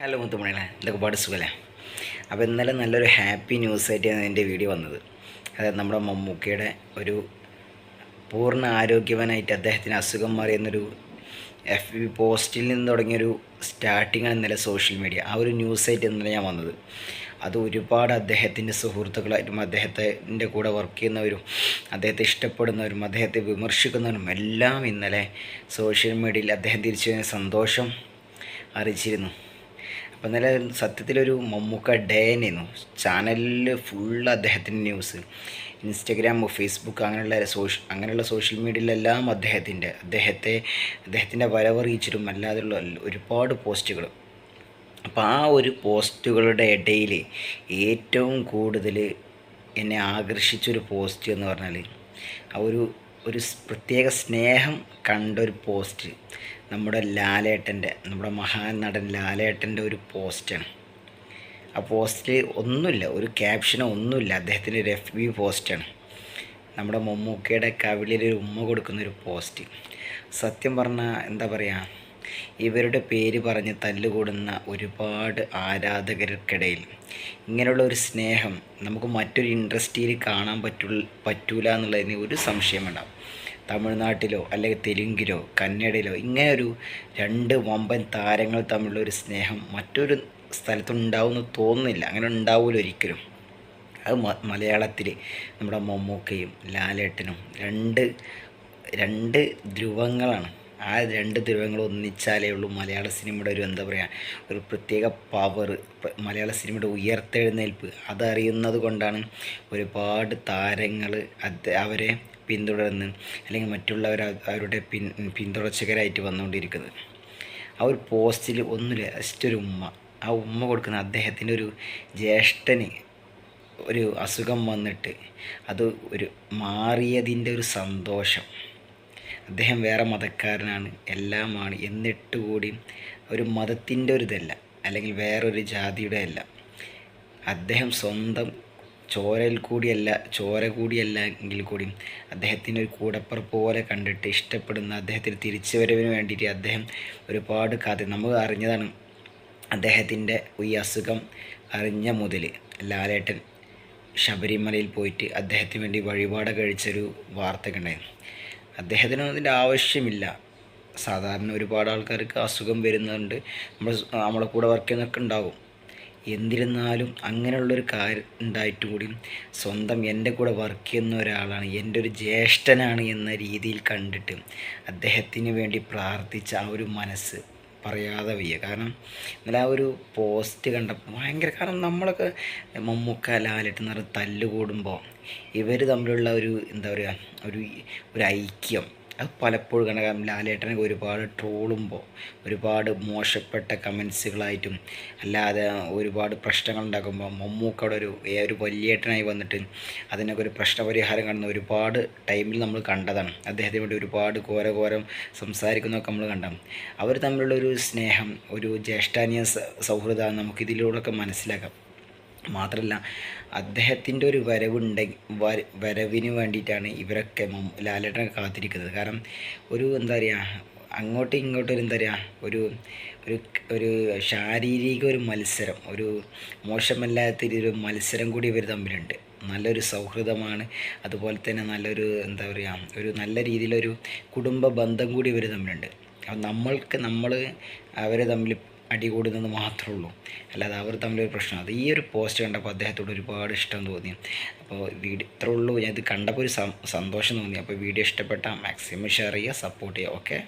Hello മുത്തുമണികളെ ഇതൊക്കെ പാട് സുഖല്ലേ? അപ്പോൾ ഇന്നലെ നല്ലൊരു ഹാപ്പി ന്യൂസ് ആയിട്ടാണ് എന്റെ വീഡിയോ വന്നത്. അതായത് നമ്മുടെ മമ്മൂക്കയുടെ ഒരു പൂർണ ആരോഗ്യവാനായിട്ട് അദ്ദേഹത്തിന് അസുഖം മാറിയെന്നൊരു എഫ് ബി പോസ്റ്റിൽ നിന്ന് തുടങ്ങിയൊരു സ്റ്റാർട്ടിങ്ങാണ് ഇന്നലെ സോഷ്യൽ മീഡിയ. ആ ഒരു ന്യൂസ് ആയിട്ട് ഇന്നലെ ഞാൻ വന്നത്. അത് ഒരുപാട് അദ്ദേഹത്തിന്റെ സുഹൃത്തുക്കളായിട്ടും അദ്ദേഹത്തിന്റെ കൂടെ വർക്ക് ചെയ്യുന്നവരും അദ്ദേഹത്തെ ഇഷ്ടപ്പെടുന്നവരും അദ്ദേഹത്തെ വിമർശിക്കുന്നവരും എല്ലാം ഇന്നലെ സോഷ്യൽ മീഡിയയിൽ അദ്ദേഹം തിരിച്ചു സന്തോഷം അറിയിച്ചിരുന്നു. അപ്പോൾ ഇന്നലെ സത്യത്തിലൊരു മമ്മൂക്ക ഡേ ആയിരുന്നു ചാനലിൽ ഫുൾ അദ്ദേഹത്തിന്റെ ന്യൂസ് ഇൻസ്റ്റഗ്രാം ഫേസ്ബുക്ക് അങ്ങനെയുള്ള സോഷ്യ അങ്ങനെയുള്ള സോഷ്യൽ മീഡിയയിലെല്ലാം അദ്ദേഹത്തിന്റെ അദ്ദേഹത്തെ അദ്ദേഹത്തിന്റെ വരവറിയിച്ചിട്ടും അല്ലാതെയുള്ള ഒരുപാട് പോസ്റ്റുകൾ അപ്പോൾ ആ ഒരു പോസ്റ്റുകളുടെ ഇടയിൽ ഏറ്റവും കൂടുതൽ എന്നെ ആകർഷിച്ചൊരു പോസ്റ്റ് എന്ന് പറഞ്ഞാൽ ആ ഒരു ഒരു പ്രത്യേക സ്നേഹം കണ്ടൊരു പോസ്റ്റ് നമ്മുടെ ലാലേട്ടന്റെ നമ്മുടെ മഹാൻ നടൻ ലാലേട്ടന്റെ ഒരു പോസ്റ്റാണ് ആ പോസ്റ്റിൽ ഒന്നുമില്ല ഒരു ക്യാപ്ഷനോ ഒന്നുമില്ല. അദ്ദേഹത്തിന്റെ ഒരു എഫ് ബി പോസ്റ്റാണ് നമ്മുടെ മമ്മൂക്കയുടെ കവിളിൽ ഒരു ഉമ്മ കൊടുക്കുന്നൊരു പോസ്റ്റ് സത്യം പറഞ്ഞാൽ എന്താ പറയുക ഇവരുടെ പേര് പറഞ്ഞ് തല്ലുകൂടുന്ന ഒരുപാട് ആരാധകർക്കിടയിൽ ഇങ്ങനെയുള്ള ഒരു സ്നേഹം നമുക്ക് മറ്റൊരു ഇൻഡസ്ട്രിയിൽ കാണാൻ പറ്റൂ പറ്റൂല എന്നുള്ളതിന് ഒരു സംശയം വേണ്ട തമിഴ്നാട്ടിലോ അല്ലെങ്കിൽ തെലുങ്കിലോ കന്നഡയിലോ ഇങ്ങനെ ഒരു രണ്ട് വമ്പൻ താരങ്ങൾ തമ്മിലുള്ള ഒരു സ്നേഹം മറ്റൊരു സ്ഥലത്തുണ്ടാവുമെന്ന് തോന്നുന്നില്ല. അങ്ങനെ ഉണ്ടാവില്ല ഒരിക്കലും. അത് മലയാളത്തിൽ നമ്മുടെ മമ്മൂക്കയും ലാലേട്ടനും രണ്ട് രണ്ട് ധ്രുവങ്ങളാണ്. ആ രണ്ട് ധ്രുവങ്ങൾ ഒന്നിച്ചാലേ ഉള്ളൂ. മലയാള സിനിമയുടെ ഒരു എന്താ പറയുക ഒരു പ്രത്യേക പവർ മലയാള സിനിമയുടെ ഉയർത്തെഴുന്നേൽപ്പ് അതറിയുന്നത് കൊണ്ടാണ് ഒരുപാട് താരങ്ങൾ അവരെ പിന്തുടർന്ന് അല്ലെങ്കിൽ മറ്റുള്ളവർ അവരുടെ പിൻ പിന്തുടർച്ചകരായിട്ട് വന്നുകൊണ്ടിരിക്കുന്നത്. ആ ഒരു പോസ്റ്റിൽ ഒന്നുമില്ല ജസ്റ്റ് ഒരു ഉമ്മ ആ ഉമ്മ കൊടുക്കുന്ന അദ്ദേഹത്തിന്റെ ഒരു ജ്യേഷ്ഠന് ഒരു അസുഖം വന്നിട്ട് അത് ഒരു മാറിയതിന്റെ ഒരു സന്തോഷം. അദ്ദേഹം വേറെ മതക്കാരനാണ്. എല്ലാമാണ്. എന്നിട്ട് കൂടി ഒരു മതത്തിന്റെ ഒരു ഇതല്ല അല്ലെങ്കിൽ വേറൊരു ജാതിയുടെ അല്ല. അദ്ദേഹം സ്വന്തം ചോരയിൽ കൂടിയല്ല ചോര കൂടിയല്ല എങ്കിൽ കൂടി അദ്ദേഹത്തിന്റെ ഒരു കൂടപ്പുറപ്പ് പോലെ കണ്ടിട്ട് ഇഷ്ടപ്പെടുന്ന അദ്ദേഹത്തിന് തിരിച്ചു വരവിന് വേണ്ടിയിട്ട് അദ്ദേഹം ഒരുപാട് കഥ നമുക്ക് അറിഞ്ഞതാണ്. അദ്ദേഹത്തിന്റെ ഈ അസുഖം അറിഞ്ഞ മുതൽ ലാലേട്ടൻ ശബരിമലയിൽ പോയിട്ട് അദ്ദേഹത്തിന് വേണ്ടി വഴിപാട് കഴിച്ചൊരു വാർത്തയൊക്കെ ഉണ്ടായിരുന്നു. അദ്ദേഹത്തിന് അതിന്റെ ആവശ്യമില്ല. സാധാരണ ഒരുപാട് ആൾക്കാർക്ക് അസുഖം വരുന്നുണ്ട്. നമ്മൾ നമ്മളെ കൂടെ വർക്ക് ചെയ്യുന്നൊക്കെ ഉണ്ടാകും എന്നിരുന്നാലും അങ്ങനെയുള്ളൊരു കാര്യം ഉണ്ടായിട്ട് കൂടി സ്വന്തം എന്റെ കൂടെ വർക്ക് ചെയ്യുന്ന ഒരാളാണ് എന്റെ ഒരു ജ്യേഷ്ഠനാണ് എന്ന രീതിയിൽ കണ്ടിട്ട് അദ്ദേഹത്തിന് വേണ്ടി പ്രാർത്ഥിച്ച ആ ഒരു മനസ്സ് പറയാതെ വയ്യ. കാരണം ഇന്നലെ ആ ഒരു പോസ്റ്റ് കണ്ടപ്പോൾ ഭയങ്കര കാരണം നമ്മളൊക്കെ മമ്മൂക്ക ലാലിട്ട് എന്ന് തല്ലുകൂടുമ്പോൾ ഇവർ തമ്മിലുള്ള ഒരു എന്താ പറയുക ഒരു ഒരു ഐക്യം അത് പലപ്പോഴും കാരണം ലാലേട്ടനൊക്കെ ഒരുപാട് ട്രോളുമ്പോൾ ഒരുപാട് മോശപ്പെട്ട കമൻസുകളായിട്ടും അല്ലാതെ ഒരുപാട് പ്രശ്നങ്ങൾ ഉണ്ടാക്കുമ്പോൾ മമ്മൂക്കയുടെ ഒരു ഒരു വലിയേട്ടനായി വന്നിട്ട് അതിനൊക്കെ ഒരു പ്രശ്നപരിഹാരം കാണുന്ന ഒരുപാട് ടൈമിൽ നമ്മൾ കണ്ടതാണ്. അദ്ദേഹത്തിന് വേണ്ടി ഒരുപാട് ഘോര ഘോരം സംസാരിക്കുന്നതൊക്കെ നമ്മൾ കണ്ടാം അവർ തമ്മിലുള്ള ഒരു സ്നേഹം ഒരു ജ്യേഷ്ഠാനീയ സൗഹൃദമാണ് നമുക്ക് ഇതിലൂടെയൊക്കെ മനസ്സിലാക്കാം. മാത്രമല്ല അദ്ദേഹത്തിന്റെ ഒരു വരവുണ്ടെങ്കിൽ വര വരവിന് വേണ്ടിയിട്ടാണ് ഇവരൊക്കെ ലാലേട്ടനെ കാത്തിരിക്കുന്നത്. കാരണം ഒരു എന്താ പറയുക അങ്ങോട്ടും ഇങ്ങോട്ടും ഒരു എന്താ പറയുക ഒരു ഒരു ഒരു ശാരീരിക ഒരു മത്സരം ഒരു മോശമല്ലാത്ത ഒരു മത്സരം കൂടി ഇവർ തമ്മിലുണ്ട്. നല്ലൊരു സൗഹൃദമാണ് അതുപോലെ തന്നെ നല്ലൊരു എന്താ പറയുക ഒരു നല്ല രീതിയിലൊരു കുടുംബ ബന്ധം കൂടി ഇവർ തമ്മിലുണ്ട്. അപ്പം നമ്മൾക്ക് നമ്മൾ അവരെ തമ്മിൽ അടികൂടുന്നത് മാത്രമേ ഉള്ളൂ. അല്ലാതെ അവർ തമ്മിലൊരു പ്രശ്നം. അത് ഈ ഒരു പോസ്റ്റ് കണ്ടപ്പോൾ അദ്ദേഹത്തോട് ഒരുപാട് ഇഷ്ടം തോന്നി. അപ്പോൾ വീഡിയോ ഇത്രേ ഉള്ളൂ. ഞാൻ ഇത് കണ്ടപ്പോൾ ഒരു സന്തോഷം തോന്നി. അപ്പോൾ വീഡിയോ ഇഷ്ടപ്പെട്ടാൽ മാക്സിമം ഷെയർ ചെയ്യുക സപ്പോർട്ട് ചെയ്യുക. ഓക്കെ